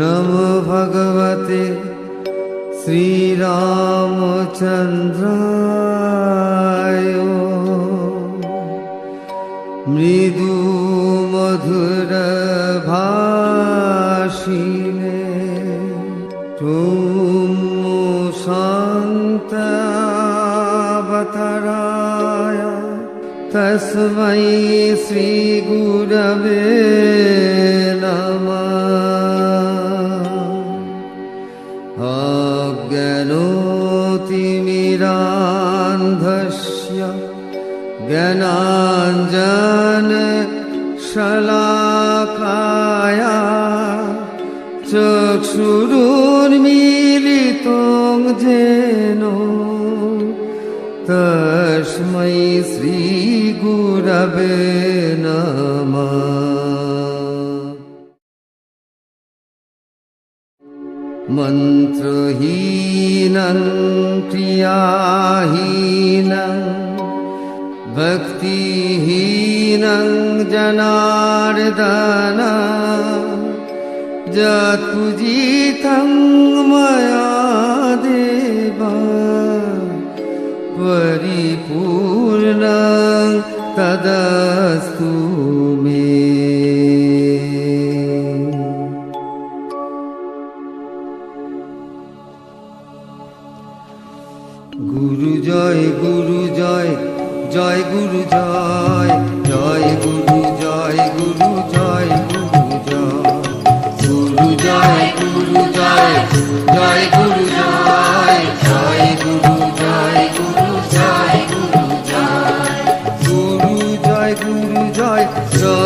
নম ভগবতে শ্রীরামচন্দ্রায় মৃদু মধুর ভাষিণে তুমি तस्मै श्रीगुरवे नमः अज्ञनोतिमिरान्धस्य ज्ञानाञ्जन शलाकाया चक्षुरुन्मीलितं जेन तस्मै श्रीगुरवे नमः। मन्त्रहीनं क्रियाहीनं भक्तिहीनं जनार्दन जत्पुजितं मया देव। परिपूर्णं तदस्तु मे গুরু জয় গুরু জয় জয় গুরু জয় জয় গুরু জয় গুরু জয় গুরু জয় গুরু জয় গুরু জয় জয় গুরু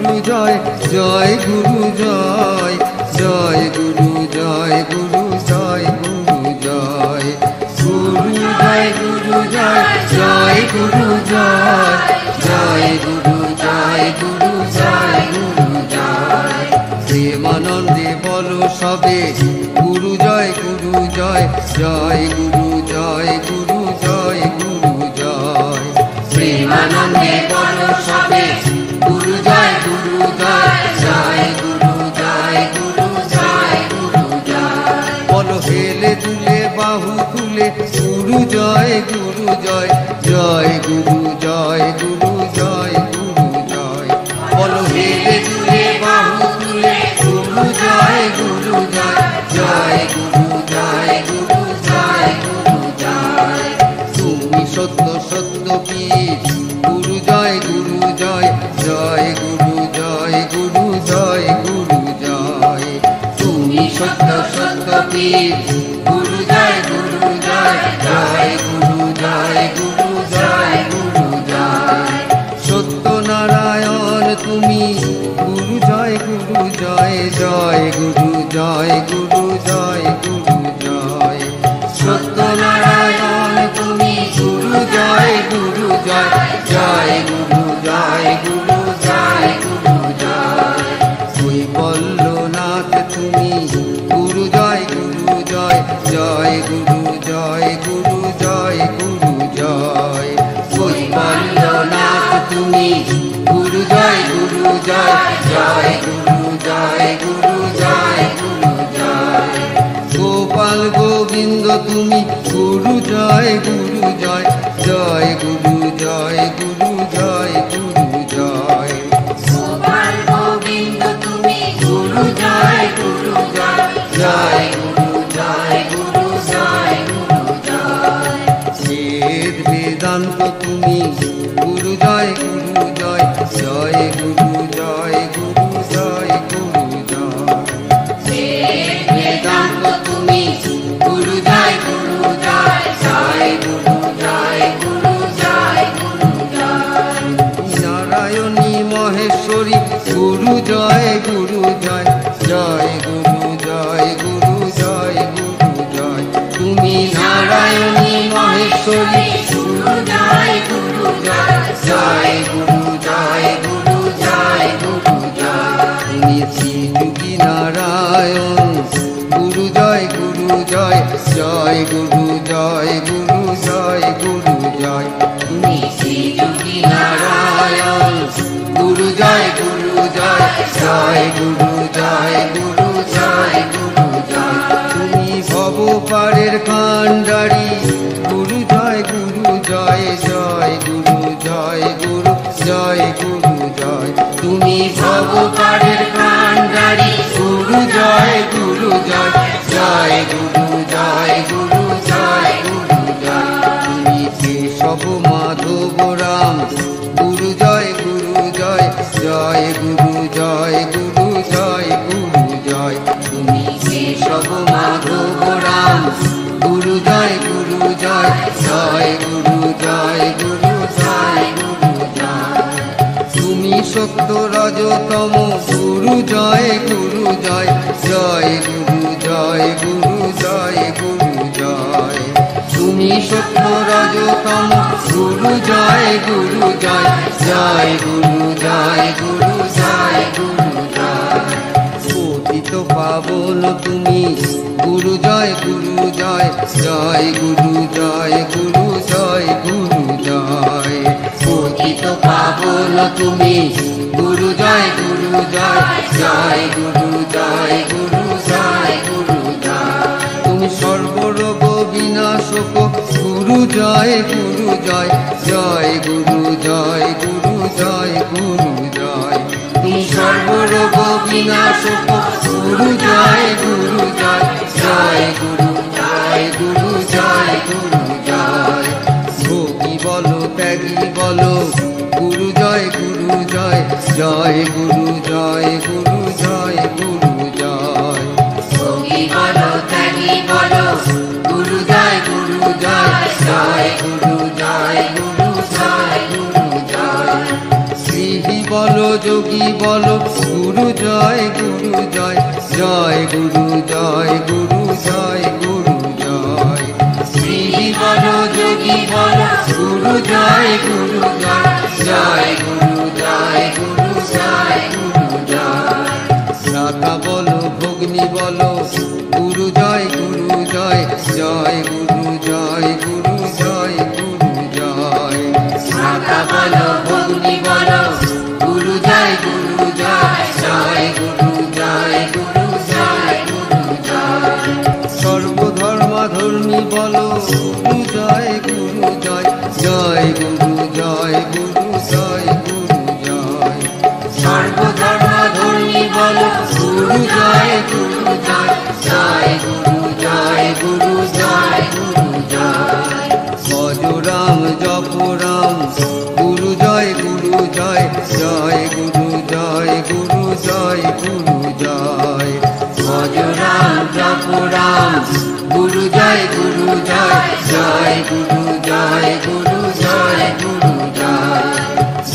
গুরু জয় জয় গুরু জয় জয় গুরু জয় গুরু জয় গুরু জয় গুরু জয় গুরু জয় জয় গুরু জয় জয় গুরু জয় গুরু জয় গুরু জয় প্রেমানন্দে বলো সবে গুরু জয় গুরু জয় জয় গুরু জয় গুরু জয় গুরু জয় প্রেমানন্দে বলো সবে গুরু জয় গুরু জয় জয় গুরু জয় গুরু জয় গুরু জয় বলো হেলে পীর গুরু জয় গুরু জয় জয় গুরু জয় গুরু জয় গুরু তুমি গুরু জয় গুরু জয় জয় গুরু জয় গুরু জয় গুরু জয় সত্য নারায়ণ তুমি গুরু জয় গুরু জয় জয় জয় গুরু জয় গুরু জয় গুরু, জয়। ওই বল্লনাথ তুমি, গুরু জয় গুরু, জয় জয় গুরু জয় গুরু জয় গুরু, জয়। গোপাল গোবিন্দ তুমি, গুরু জয় গুরু জয় জয় গুরু জয়। জয় জয় গুরু জয় গুরু জয় গুরু জয় তুমি শ্রী যোগী নারায়ণ গুরু জয় গুরু জয় জয় গুরু জয় গুরু জয় গুরু জয় তুমি ভব পারের কাণ্ডারি গুরু জয় গুরু জয় জয় গুরু জয় গুরু জয় গুরু জয় তুমি ভব পারের কাণ্ডারি গুরু জয় গুরু জয় জয় গুরু গুরু জয় গুরু জয় জয় গুরু জয় গুরু জয় গুরু গুরু জয় গুরু গুরু জয় গুরু জয় গুরু জয় সত্য রজতম গুরু জয় গুরু জয় জয় গুরু জয় গুরু জয় তুমি সত্য রজতম গুরু জয় গুরু জয় জয় গুরু জয় গুরু জয় গুরু জয় পতিত পাবন তুমি গুরু জয় গুরু জয় জয় গুরু জয় গুরু জয় গুরু জয় পতিত পাবন তুমি গুরু জয় গুরু জয় জয় গুরু জয় গুরু গুরু জয় গুরু জয় জয় গুরু জয় গুরু জয় গুরু জয় তুমি সর্বরোগ বিনাশক গুরু জয় গুরু জয় জয় গুরু জয় গুরু জয় গুরু জয় ভোগী বলো ত্যাগী বলো গুরু জয় গুরু জয় জয় গুরু জয় গুরু যোগী বলো গুরু জয় গুরু জয় জয় গুরু জয় গুরু জয় গুরু জয় শ্রীহি বলো যোগী বলো গুরু জয় গুরু জয় জয় গুরু জয় গুরু জয় গুরু জয় রাধা বলো ভগ্নি বলো গুরু জয় গুরু জয় জয় গুরু জয় গুরু জয় গুরু জয় জয়, গুরু জয় গুরু জয় গুরু জয়।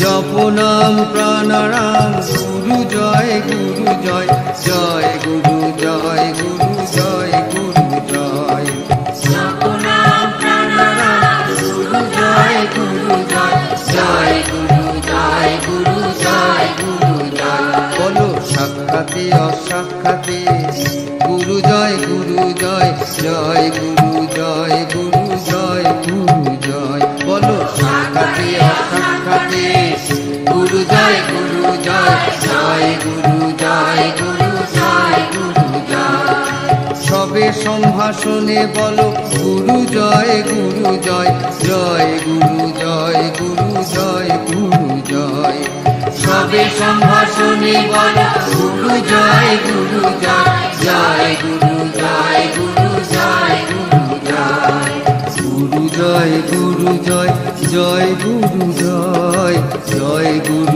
জপ নাম প্রাণারাম গুরু জয় গুরু জয় জয়, গুরু জয় গুরু জয়, গুরু জয় জয় গুরু জয় গুরু জয় গুরু জয় সবে সম্ভাষণে বলো গুরু জয় গুরু জয় জয় গুরু জয় গুরু জয় গুরু জয় সবে সম্ভাষণে বলো গুরু জয় গুরু জয় জয় গুরু জয় গুরু জয় গুরু জয় গুরু জয় গুরু জয় জয় গুরু জয় জয় গুরু